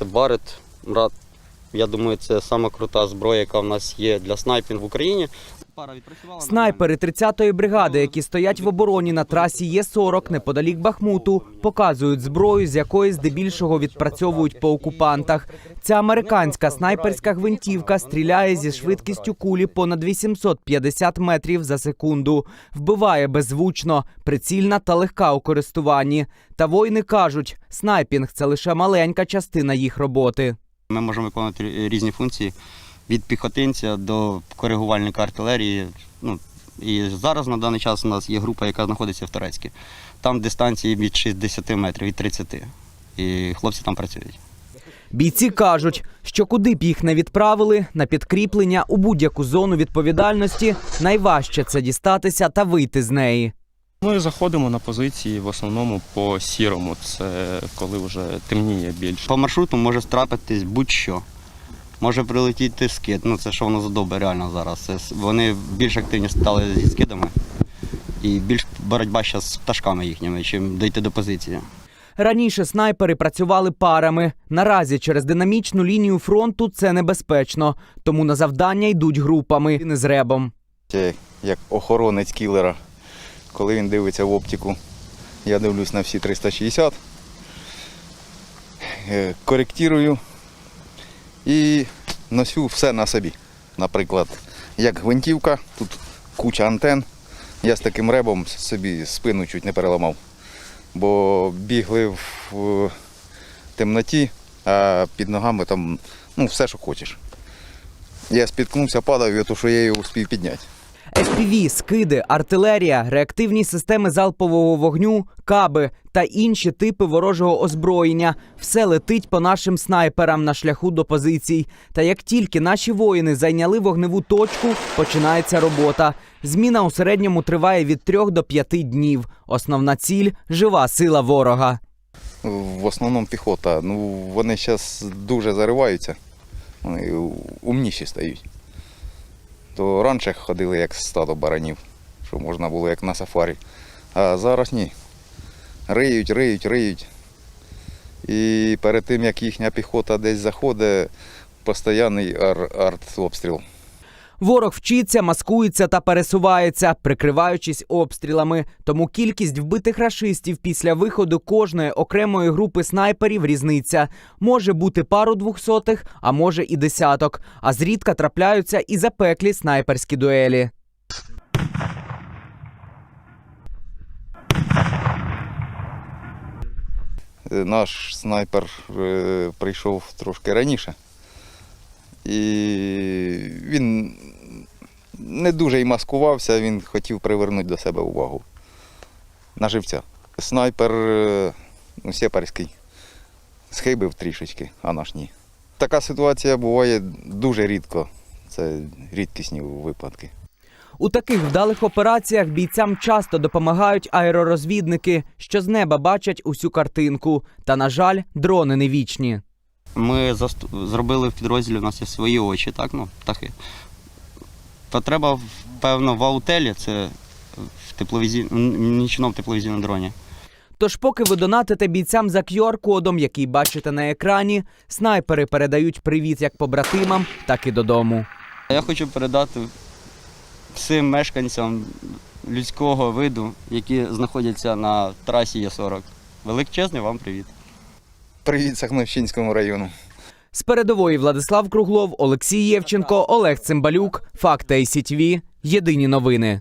Це Барет. Я думаю, це сама крута зброя, яка в нас є для снайпінгу в Україні. Снайпери 30-ї бригади, які стоять в обороні на трасі Є-40 неподалік Бахмуту, показують зброю, з якої здебільшого відпрацьовують по окупантах. Ця американська снайперська гвинтівка стріляє зі швидкістю кулі понад 850 метрів за секунду. Вбиває беззвучно, прицільна та легка у користуванні. Та воїни кажуть, снайпінг це лише маленька частина їх роботи. Ми можемо виконувати різні функції від піхотинця до коригувальника артилерії. Ну, і зараз на даний час у нас є група, яка знаходиться в Турецьку. Там дистанції від 60 метрів, від 30. І хлопці там працюють. Бійці кажуть, що куди б їх не відправили на підкріплення у будь-яку зону відповідальності, найважче це дістатися та вийти з неї. Ми заходимо на позиції в основному по сірому. Це коли вже темніє більше. По маршруту може трапитись будь-що. Може прилетіти скид. Ну це що воно за доби реально зараз. Це, вони більш активні стали зі скидами. І більш боротьба зараз з пташками їхніми, чим дійти до позиції. Раніше снайпери працювали парами. Наразі через динамічну лінію фронту це небезпечно, тому на завдання йдуть групами не з ребом. Це як охоронець кілера. Коли він дивиться в оптику, я дивлюсь на всі 360, е, коректирую і носю все на собі. Наприклад, як гвинтівка, тут куча антен. Я з таким ребом собі спину чуть не переламав. Бо бігли в темноті, а під ногами там ну, все, що хочеш. Я спіткнувся, падав, і то, що я його успів підняти. FPV, скиди, артилерія, реактивні системи залпового вогню, каби та інші типи ворожого озброєння. Все летить по нашим снайперам на шляху до позицій. Та як тільки наші воїни зайняли вогневу точку, починається робота. Зміна у середньому триває від 3 до 5 днів. Основна ціль жива сила ворога. В основному піхота. Ну, вони зараз дуже зариваються. Вони умніші стають. То раніше ходили як стадо баранів, що можна було як на сафарі. А зараз ні. Риють, риють, риють. І перед тим, як їхня піхота десь заходить, постійний ар- арт-обстріл. Ворог вчиться, маскується та пересувається, прикриваючись обстрілами. Тому кількість вбитих рашистів після виходу кожної окремої групи снайперів різниця. Може бути пару двохсотих, а може і десяток. А зрідка трапляються і запеклі снайперські дуелі. Наш снайпер е, прийшов трошки раніше. І він не дуже й маскувався, він хотів привернути до себе увагу. На живця. Снайпер е, ну, сєпарський. Схибив трішечки, а наш ні. Така ситуація буває дуже рідко. Це рідкісні випадки. У таких вдалих операціях бійцям часто допомагають аеророзвідники, що з неба бачать усю картинку. Та, на жаль, дрони не вічні. Ми зробили в підрозділі, у нас є свої очі, так, ну, птахи. Потреба, певно, в аутелі, це в тепловізі... нічному тепловізійному дроні. Тож, поки ви донатите бійцям за QR-кодом, який бачите на екрані, снайпери передають привіт як побратимам, так і додому. Я хочу передати всім мешканцям людського виду, які знаходяться на трасі Є40. Величезний вам привіт. Привіт Сахновщинському району. З передової Владислав Круглов, Олексій Євченко, Олег Цимбалюк, Факти ICTV. Єдині новини.